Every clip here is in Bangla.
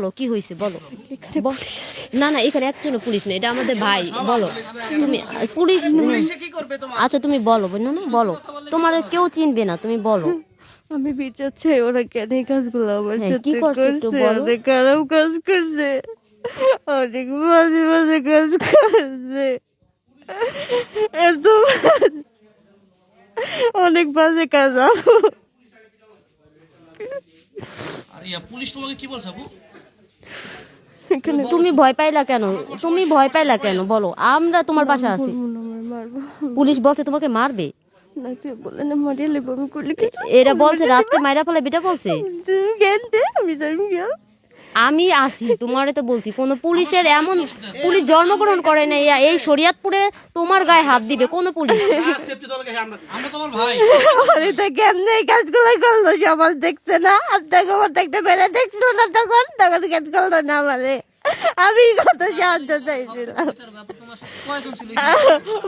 বলো কি হয়েছে বলো। না না এখানে একজন পুলিশ নেই এটা আমাদের ভাই বলো। তুমি পুলিশ পুলিশে কি করবে তোমার? আচ্ছা তুমি বলো বোনো না বলো। তোমার কেউ চিনবে না তুমি বলো। আমি বিচার চাই ওরা কেন এই কাজগুলো আমার হ্যাঁ, সাথে করছে অনেক খারাপ কাজ করছে। অনেক মাঝে মাঝে কাজ করছে। এত অনেক বাজে কাজ আপু। আর ইয়া পুলিশ তোমাকে কি বলছে আপু? তুমি ভয় পাইলা কেন? তুমি ভয় পাইলা কেন? বলো আমরা তোমার পাশে আছি। পুলিশ বলছে তোমাকে মারবে। না না এরা বলছে রাতকে মাইরা ফেলে বেটা বলছে। আমি আসি তোমারে তো বলছি। কোন পুলিশের এমন পুলিশ জন্মগ্রহণ করে নাই এই শরিয়াতপুরে তোমার গায়ে হাত দিবে কোন পুলিশ। কেমনে কাজগুলো করল সমাজ দেখছে না। আপনাকে আমার দেখতে দেখছিল না তখন। তখন করল না আমারে। আমি কত সাহায্য চাইছিলাম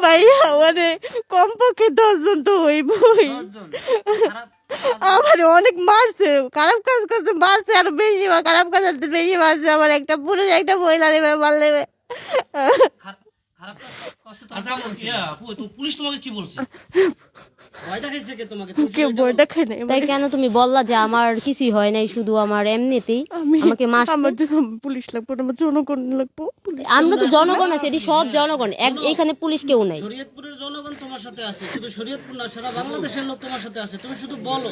ভাইয়া মানে কমপক্ষে দশজন তো হইবই। আমার অনেক মারছে, খারাপ কাজ করছে, মারছে আর বেশি খারাপ কাজ বেশি মারছে। আমার একটা পুরুষ, একটা মহিলা নেবে নেবে। আচ্ছা পুলিশ তোমাকে কি বলছে? কে তাই কেন তুমি বললা যে আমার কিছুই হয় নাই শুধু আমার এমনিতেই আমাকে আমার পুলিশ লাগবো আমার জনগণ লাগবো আমরা তো জনগণ আছে এটি সব জনগণ। এক- এইখানে পুলিশ কেউ নাই। শরীয়তপুরের জনগণ তোমার সাথে আছে শুধু শরীয়তপুর না সারা বাংলাদেশের লোক তোমার সাথে আছে তুমি শুধু বলো।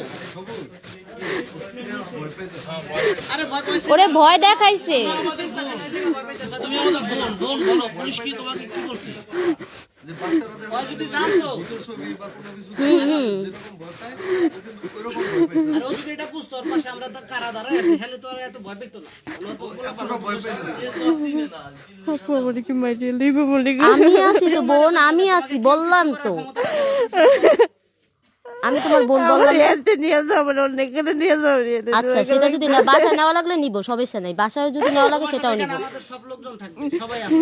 আরে ওরে ভয় দেখাইছে। তুমি আমাদের বলো পুলিশ কি তোমাকে কি বলছে। আমি আছি তো বোন, আমি আছি, বললাম তো আমি তোমার বোন বললাম নিয়ে যাব অন্য এখানে নিয়ে যাব আচ্ছা সেটা যদি না বাসায় নেওয়া লাগলে নিব সমস্যা নাই। বাসায় যদি নেওয়া লাগে সেটাও নিবো। আমাদের সব লোকজন থাকবে সবাই আছে